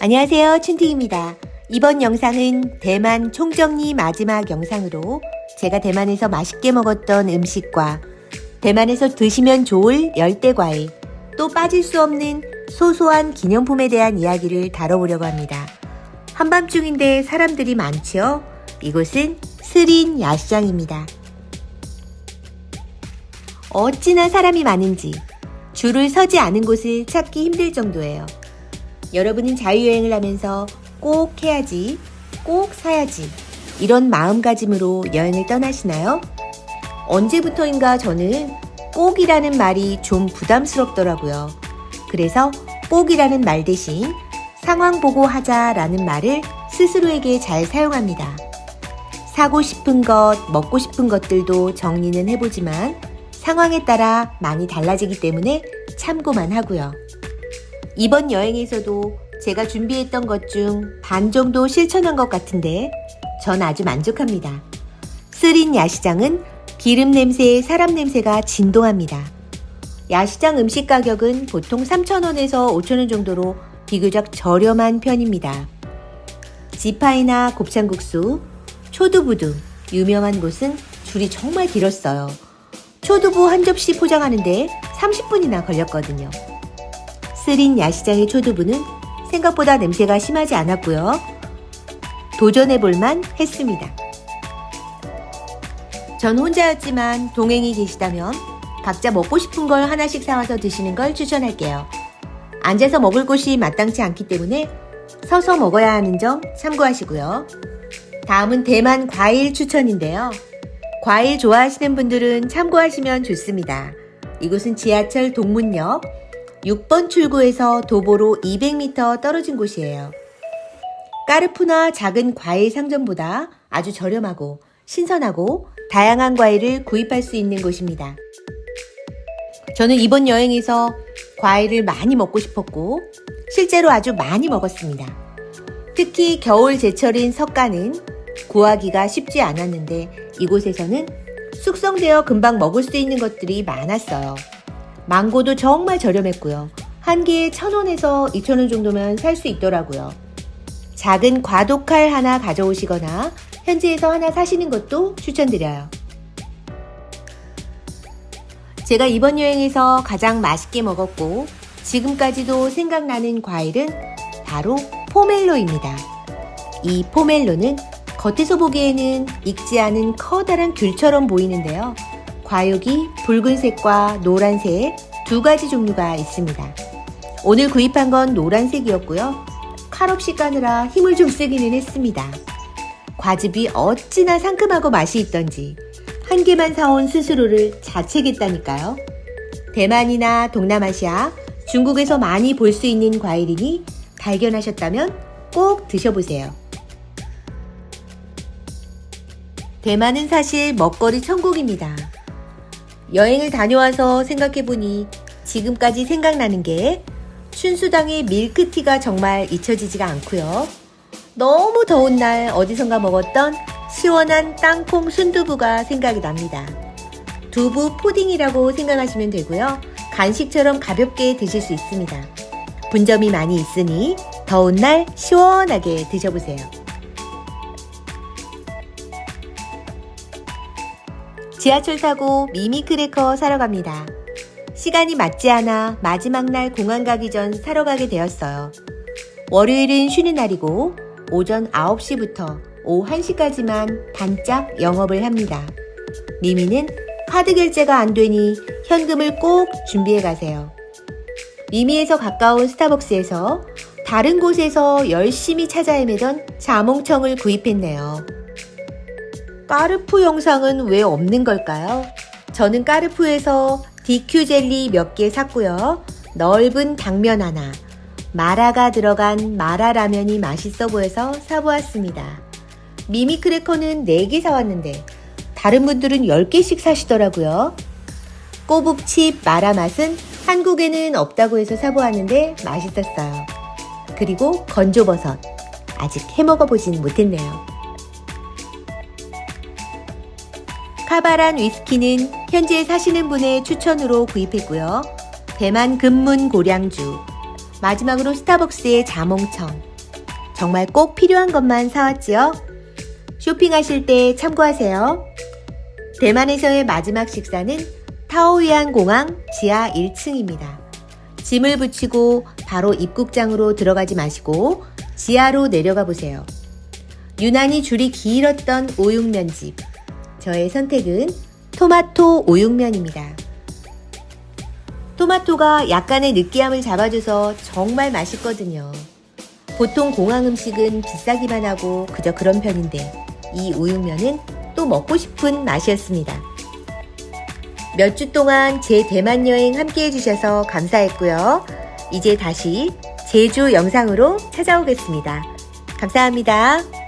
안녕하세요. 춘티입니다. 이번 영상은 대만 총정리 마지막 영상으로 제가 대만에서 맛있게 먹었던 음식과 대만에서 드시면 좋을 열대 과일, 또 빠질 수 없는 소소한 기념품에 대한 이야기를 다뤄보려고 합니다. 한밤중인데 사람들이 많지요? 이곳은 스린 야시장입니다. 어찌나 사람이 많은지 줄을 서지 않은 곳을 찾기 힘들 정도예요. 여러분은 자유여행을 하면서 꼭 해야지, 꼭 사야지, 이런 마음가짐으로 여행을 떠나시나요? 언제부터인가 저는 꼭이라는 말이 좀 부담스럽더라고요. 그래서 꼭이라는 말 대신 상황 보고 하자라는 말을 스스로에게 잘 사용합니다. 사고 싶은 것, 먹고 싶은 것들도 정리는 해보지만 상황에 따라 많이 달라지기 때문에 참고만 하고요. 이번 여행에서도 제가 준비했던 것 중 반 정도 실천한 것 같은데 전 아주 만족합니다. 쓰린 야시장은 기름 냄새에 사람 냄새가 진동합니다. 야시장 음식 가격은 보통 3,000원에서 5,000원 정도로 비교적 저렴한 편입니다. 지파이나 곱창국수, 초두부두 유명한 곳은 줄이 정말 길었어요. 초두부 한 접시 포장하는데 30분이나 걸렸거든요. 쓰린 야시장의 초두부는 생각보다 냄새가 심하지 않았고요. 도전해볼만 했습니다. 전 혼자였지만 동행이 계시다면 각자 먹고 싶은 걸 하나씩 사와서 드시는 걸 추천할게요. 앉아서 먹을 곳이 마땅치 않기 때문에 서서 먹어야 하는 점 참고하시고요. 다음은 대만 과일 추천인데요. 과일 좋아하시는 분들은 참고하시면 좋습니다. 이곳은 지하철 동문역 6번 출구에서 도보로 200m 떨어진 곳이에요. 까르푸나 작은 과일 상점보다 아주 저렴하고 신선하고 다양한 과일을 구입할 수 있는 곳입니다. 저는 이번 여행에서 과일을 많이 먹고 싶었고 실제로 아주 많이 먹었습니다. 특히 겨울 제철인 석가는 구하기가 쉽지 않았는데 이곳에서는 숙성되어 금방 먹을 수 있는 것들이 많았어요. 망고도 정말 저렴했고요. 한 개에 천 원에서 이천 원 정도면 살 수 있더라고요. 작은 과도칼 하나 가져오시거나 현지에서 하나 사시는 것도 추천드려요. 제가 이번 여행에서 가장 맛있게 먹었고 지금까지도 생각나는 과일은 바로 포멜로입니다. 이 포멜로는 겉에서 보기에는 익지 않은 커다란 귤처럼 보이는데요. 과육이 붉은색과 노란색 두 가지 종류가 있습니다. 오늘 구입한 건 노란색이었고요. 칼 없이 까느라 힘을 좀 쓰기는 했습니다. 과즙이 어찌나 상큼하고 맛이 있던지 한 개만 사온 스스로를 자책했다니까요. 대만이나 동남아시아, 중국에서 많이 볼 수 있는 과일이니 발견하셨다면 꼭 드셔보세요. 대만은 사실 먹거리 천국입니다. 여행을 다녀와서 생각해보니 지금까지 생각나는 게 춘수당의 밀크티가 정말 잊혀지지가 않고요. 너무 더운 날 어디선가 먹었던 시원한 땅콩 순두부가 생각이 납니다. 두부 푸딩이라고 생각하시면 되고요. 간식처럼 가볍게 드실 수 있습니다. 분점이 많이 있으니 더운 날 시원하게 드셔보세요. 지하철 타고 미미크래커 사러 갑니다. 시간이 맞지 않아 마지막 날 공항 가기 전 사러 가게 되었어요. 월요일은 쉬는 날이고 오전 9시부터 오후 1시까지만 반짝 영업을 합니다. 미미는 카드 결제가 안 되니 현금을 꼭 준비해 가세요. 미미에서 가까운 스타벅스에서 다른 곳에서 열심히 찾아 헤매던 자몽청을 구입했네요. 까르푸 영상은 왜 없는 걸까요? 저는 까르푸에서 DQ 젤리 몇 개 샀고요. 넓은 당면 하나, 마라가 들어간 마라 라면이 맛있어 보여서 사보았습니다. 미미 크래커는 4개 사왔는데 다른 분들은 10개씩 사시더라고요. 꼬북칩 마라 맛은 한국에는 없다고 해서 사보았는데 맛있었어요. 그리고 건조버섯. 아직 해먹어보진 못했네요. 카바란 위스키는 현지에 사시는 분의 추천으로 구입했고요. 대만 금문 고량주, 마지막으로 스타벅스의 자몽청. 정말 꼭 필요한 것만 사왔지요? 쇼핑하실 때 참고하세요. 대만에서의 마지막 식사는 타오위안 공항 지하 1층입니다. 짐을 붙이고 바로 입국장으로 들어가지 마시고 지하로 내려가 보세요. 유난히 줄이 길었던 오육면집. 저의 선택은 토마토 오육면입니다. 토마토가 약간의 느끼함을 잡아줘서 정말 맛있거든요. 보통 공항 음식은 비싸기만 하고 그저 그런 편인데 이 우육면은 또 먹고 싶은 맛이었습니다. 몇 주 동안 제 대만 여행 함께 해주셔서 감사했고요. 이제 다시 제주 영상으로 찾아오겠습니다. 감사합니다.